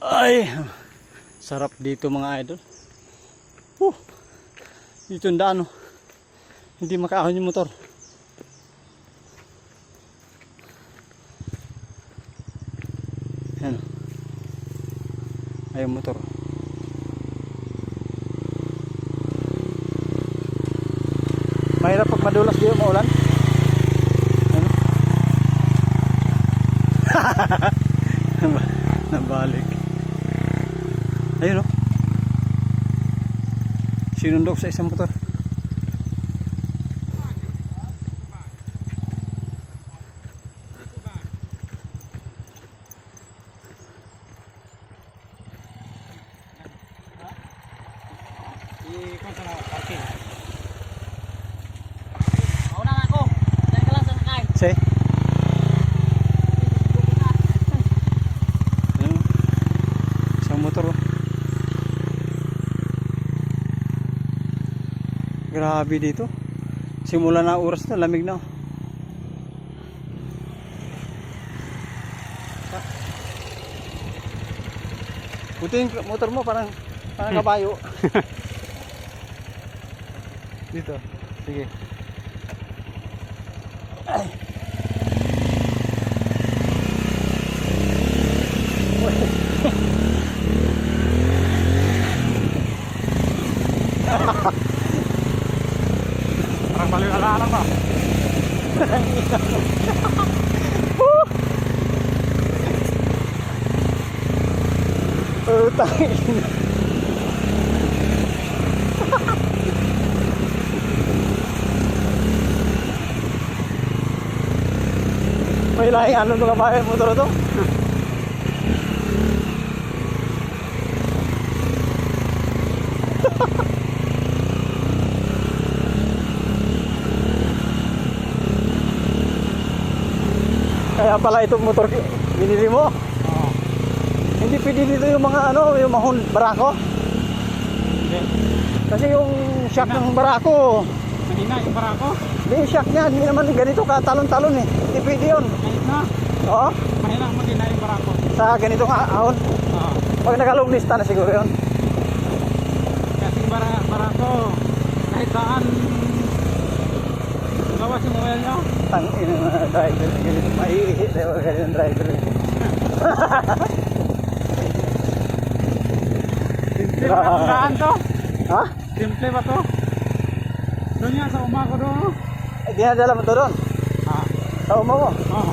Ay, sarap dito mga idol. Uh, dito yung daan, oh. Hindi makaahon yung motor. Ayan. oh. Ay, motor. Mahirap pag madulas dito maulan. Ano? Nabalik. Ayun o. Sinundok sa isang motor. Ikon sa mga parking. Mauna nga ako. Diyan ka lang sa nakay. Say. Ayun. Isang motor oh. Grabe dito. Simula na oras na, lamig na. oh. Buti yung motor mo parang parang kabayo. dito. Sige. Parang Utang May lahing ano mga bahay motor to? Kaya pala itong motor binili mo. Oo. Hindi pwede dito yung mga ano, yung mahon barako. Hindi. Kasi yung shock ng barako, Kanina yung barako. hindi yung shock niya, hindi naman ganito ka talon-talon eh. Hindi pwede yun. Kahit na. Oo, Mahina mo din na yung barako. sa ganito nga ahon. Oo. Pag nakalong lista na siguro yun. Kasi bara barako. Kahit saan. Gawas yung oil nyo. Tang ina mga driver, ganito maiihi, diba ganito ang driver. Simple ba ang daan to? Ha? Simple ba to? Doon yan sa uma ko doon. oh. Eh, dinadala mo to doon. Ah. Sa uma mo. Oo.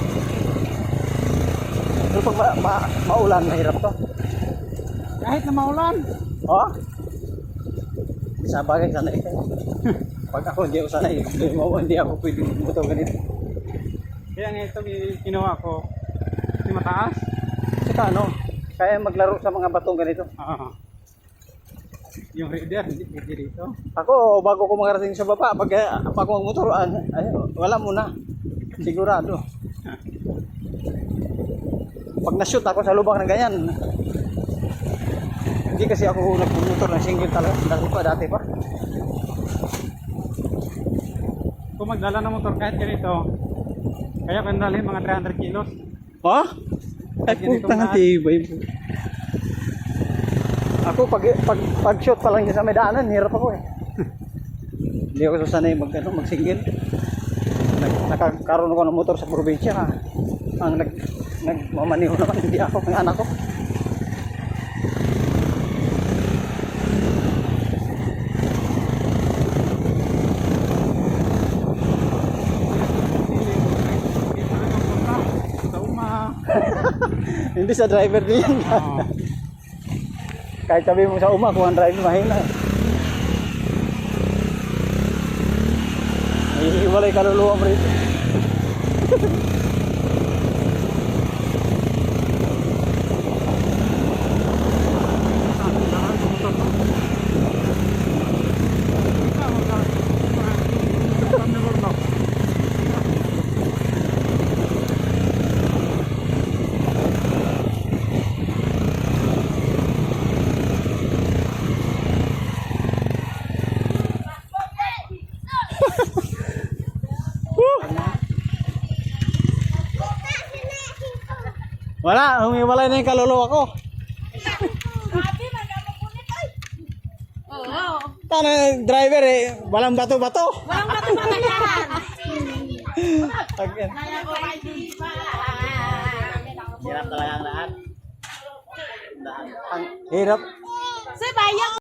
Pero pag ma ma maulan, mahirap to. Kahit na maulan. Oo? Sa bagay sana eh. Pag ako hindi ako sanay, hindi mo- hindi ako pwede buto ganito. Kaya nga ito kinuha ko. Kasi mataas. Saka ano, kaya maglaro sa mga batong ganito. Oo. Yung reader, hindi pwede dito. Ako, bago ko makarating sa baba, pag, pag ako ang motor, ah, ay, wala muna. Sigurado. Pag na-shoot ako sa lubang ng ganyan, hindi kasi ako nagmumotor ng single talaga. Dati pa, dati pa. Kung magdala ng motor kahit ganito, kaya kung dalhin mga 300 kilos. Ha? Ay, Ganito putang tibay mo. Ako, pag, pag, pag shoot pa lang niya sa may daanan, hirap ako eh. Hindi ako sasanay mag, ano, mag-single. Nag, nakakaroon ako ng motor sa probinsya. Ha? Ang nag, nagmamaniho naman, hindi ako, ang anak ko. Hindi sa driver din yan. Oo. Kahit sabi mo sa uma, kung ang driver mahina. Iiwalay kaluluwa mo rito. Wala, humiwalay na yung kaluluwa ko. Oo. Tanang driver eh, walang bato-bato. Walang matumagal yan. Hirap talaga ang lahat. Hirap. Sa bayan